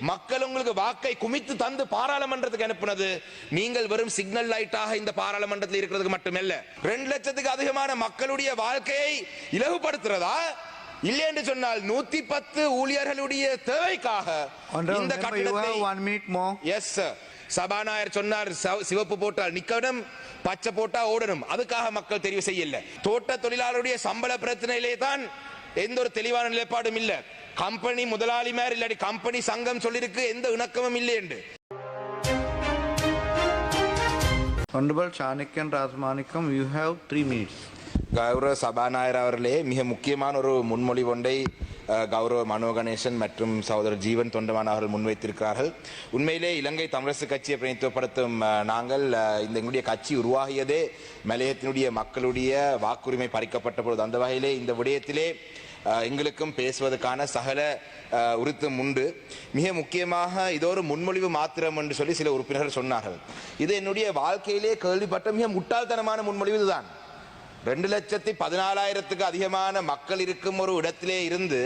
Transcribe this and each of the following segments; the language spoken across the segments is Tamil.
மக்கள் உங்களுக்கு வாக்கை குமித்து தந்து பாராளுமன்றத்துக்கு அனுப்புனது. நீங்கள் வெறும் சிக்னல் லைட்டாக இந்த பாராளுமன்றத்தில் இருக்கிறதுக்கு மட்டுமல்ல ரெண்டு லட்சத்துக்கு அதிகமான மக்களுடைய வாழ்க்கையை இலகுபடுத்துறதா? இல்லை என்று சொன்னால் நூத்தி பத்து ஊழியர்களுடைய தேவைக்காக இந்த more. எஸ் சபாநாயகர் சொன்னார் சவ- சிவப்பு போட்டால் நிக்கணும் பச்சை போட்டா ஓடணும். அதுக்காக மக்கள் தெரிவு செய்யல. தோட்ட தொழிலாளருடைய சம்பள பிரச்சனையிலே தான் எந்த ஒரு தெளிவான நிலைப்பாடும் இல்ல. கம்பெனி முதலாளி மேல் இல்லாட்டி கம்பெனி சங்கம் சொல்லிருக்கு எந்த இணக்கமும் இல்லை என்று Honorable Chanakyan Rasmanikam, you have three minutes. கௌரவ சபாநாயகர் அவர்களே மிக முக்கியமான ஒரு முன்மொழி ஒன்றை கௌரவ மனோ கணேசன் மற்றும் சகோதரர் ஜீவன் தொண்டமான் அவர்கள் முன்வைத்திருக்கிறார்கள் உண்மையிலே இலங்கை தமிழரசு கட்சியை பிரதித்துவப்படுத்தும் அஹ், நாங்கள் இந்த எங்களுடைய கட்சி உருவாகியதே மலையத்தினுடைய மக்களுடைய வாக்குரிமை பறிக்கப்பட்ட பொழுது அந்த வகையிலே இந்த விடயத்திலே எங்களுக்கும் பேசுவதற்கான சகல உறுத்தம் உண்டு. மிக முக்கியமாக இது ஒரு முன்மொழிவு மாத்திரம் என்று சொல்லி சில உறுப்பினர்கள் சொன்னார்கள். இது என்னுடைய வாழ்க்கையிலே கேள்விப்பட்ட மிக முட்டாள்தனமான முன்மொழிவு இதுதான். ரெண்டு லட்சத்தி பதினாலாயிரத்துக்கு அதிகமான மக்கள் இருக்கும் ஒரு இடத்திலே இருந்து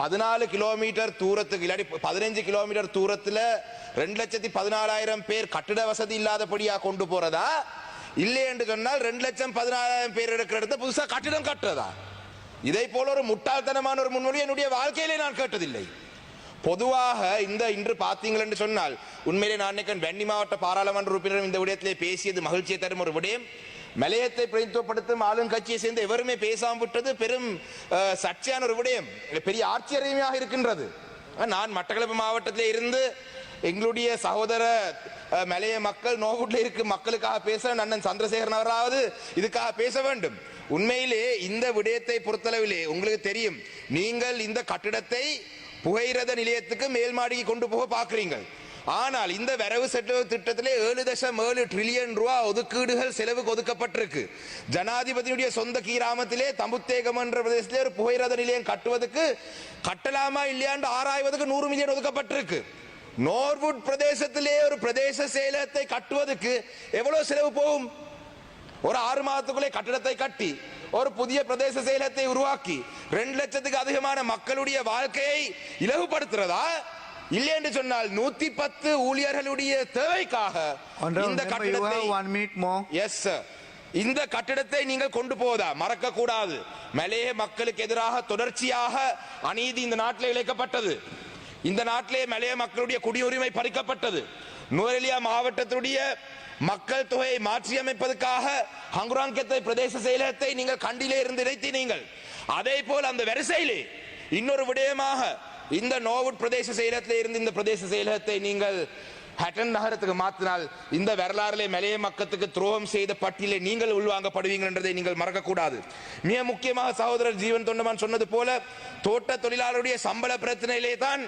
பதினாலு கிலோமீட்டர் தூரத்துக்கு இல்லாட்டி பதினஞ்சு கிலோமீட்டர் தூரத்தில் ரெண்டு லட்சத்தி பதினாலாயிரம் பேர் கட்டிட வசதி இல்லாதபடியா கொண்டு போறதா? இல்லை என்று சொன்னால் ரெண்டு லட்சம் பதினாலாயிரம் பேர் எடுக்கிற இடத்த புதுசாக கட்டிடம் கட்டுறதா? இதை போல ஒரு முட்டாள்தனமான ஒரு முன்மொழி என்னுடைய வாழ்க்கையிலே நான் கேட்டதில்லை. பொதுவாக இந்த இன்று பார்த்தீங்கள் என்று சொன்னால் உண்மையிலே நான் நினைக்கிறேன் வெண்ணி மாவட்ட பாராளுமன்ற உறுப்பினரும் இந்த விடயத்திலே பேசியது மகிழ்ச்சியை தரும் ஒரு விடயம். மலையத்தை பிரதித்துவப்படுத்தும் ஆளுங்கட்சியை சேர்ந்து எவருமே பேசாம விட்டது பெரும் சர்ச்சையான ஒரு விடயம். பெரிய ஆச்சரியமாக இருக்கின்றது. நான் மட்டக்களப்பு மாவட்டத்திலே இருந்து எங்களுடைய சகோதர மலைய மக்கள் நோவுட்ல இருக்கு மக்களுக்காக பேச அண்ணன் சந்திரசேகரன் அவராவது இதுக்காக பேச வேண்டும். உண்மையிலே இந்த விடயத்தை பொறுத்தளவிலே உங்களுக்கு தெரியும். நீங்கள் இந்த கட்டிடத்தை புகையிரத நிலையத்துக்கு மேல் மாடிக்கு கொண்டு போக பார்க்குறீங்க ஆனால் இந்த வரவு செலவு திட்டத்திலே ஏழு தசம் ஏழு ட்ரில்லியன் ரூபா ஒதுக்கீடுகள் செலவுக்கு ஒதுக்கப்பட்டிருக்கு. ஜனாதிபதியுடைய சொந்த கிராமத்திலே தம்புத்தேகம் என்ற பிரதேசத்திலே ஒரு புகையிரத நிலையம் கட்டுவதற்கு கட்டலாமா இல்லையாண்டு ஆராய்வதற்கு நூறு மில்லியன் ஒதுக்கப்பட்டிருக்கு. நோர்வுட் பிரதேசத்திலே ஒரு பிரதேச செயலகத்தை கட்டுவதற்கு எவ்வளவு செலவு போகும்? ஒரு ஆறு மாதத்துக்குள்ளே கட்டிடத்தை கட்டி ஒரு புதிய பிரதேச செயலகத்தை உருவாக்கி ரெண்டு லட்சத்துக்கு அதிகமான மக்களுடைய வாழ்க்கையை இலகுபடுத்துறதா இல்லை என்று சொன்னால் நூத்தி பத்து ஊழியர்களுடைய தேவைக்காக இந்த கட்டிடத்தை. எஸ் இந்த கட்டிடத்தை நீங்கள் கொண்டு போவதா? மறக்க கூடாது மலைய மக்களுக்கு எதிராக தொடர்ச்சியாக அநீதி இந்த நாட்டில் இழைக்கப்பட்டது. இந்த நாட்டிலே மலைய மக்களுடைய குடியுரிமை பறிக்கப்பட்டது. நுவரெலியா மாவட்டத்துடைய மக்கள் தொகையை மாற்றியமைப்பதற்காக ஹங்குராங்கத்தை பிரதேச செயலகத்தை நீங்கள் கண்டிலே இருந்து இணைத்தினீங்கள் அதே போல் அந்த வரிசையிலே இன்னொரு விடயமாக இந்த நோவுட் பிரதேச செயலகத்திலே இருந்து இந்த பிரதேச செயலகத்தை நீங்கள் ஹட்டன் நகரத்துக்கு மாற்றினால் இந்த வரலாறிலே மலைய மக்களுக்கு துரோகம் செய்த பட்டியலை நீங்கள் உள்வாங்கப்படுவீங்க என்றதை நீங்கள் மறக்கக்கூடாது. மிக முக்கியமாக சகோதரர் ஜீவன் தொண்டமான் சொன்னது போல தோட்ட தொழிலாளருடைய சம்பள பிரச்சனையிலே தான்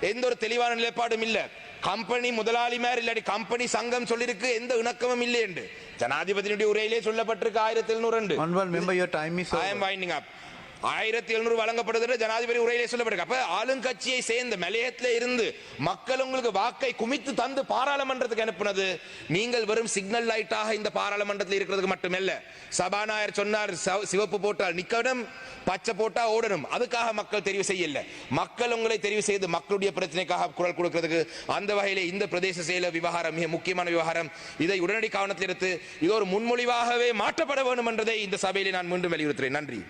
எந்த ஒரு தெளிவான நிலைப்பாடும் இல்ல. கம்பெனி முதலாளி மேல் இல்லாட்டி கம்பெனி சங்கம் சொல்லிருக்கு எந்த இணக்கமும் இல்லை என்று. ஜனாதிபதியினுடைய உரையிலே சொல்லப்பட்டிருக்கு ஆயிரத்தி எழுநூறு ரெண்டு. ஆயிரத்தி எழுநூறு வழங்கப்படுது ஜனாதிபதி உரையிலே சொல்லப்பட்டிருக்கு. அப்ப ஆளுங்கட்சியை சேர்ந்த மலையத்தில் இருந்து மக்கள் உங்களுக்கு வாக்கை குமித்து தந்து பாராளுமன்றத்துக்கு அனுப்புனது நீங்கள் வெறும் சிக்னல் லைட்டாக இந்த பாராளுமன்றத்தில் இருக்கிறதுக்கு மட்டுமல்ல. சபாநாயகர் சொன்னார் சிவப்பு போட்டால் நிக்கணும் பச்சை போட்டா ஓடணும். அதுக்காக மக்கள் தெரிவு செய்யல. மக்கள் உங்களை தெரிவு செய்து மக்களுடைய பிரச்சனைக்காக குரல் கொடுக்கிறதுக்கு அந்த வகையிலே இந்த பிரதேச செயல விவகாரம் மிக முக்கியமான விவகாரம். இதை உடனடி கவனத்தில் எடுத்து இது ஒரு முன்மொழிவாகவே மாற்றப்பட வேண்டும் என்றதை இந்த சபையிலே நான் மீண்டும் வலியுறுத்துகிறேன். நன்றி.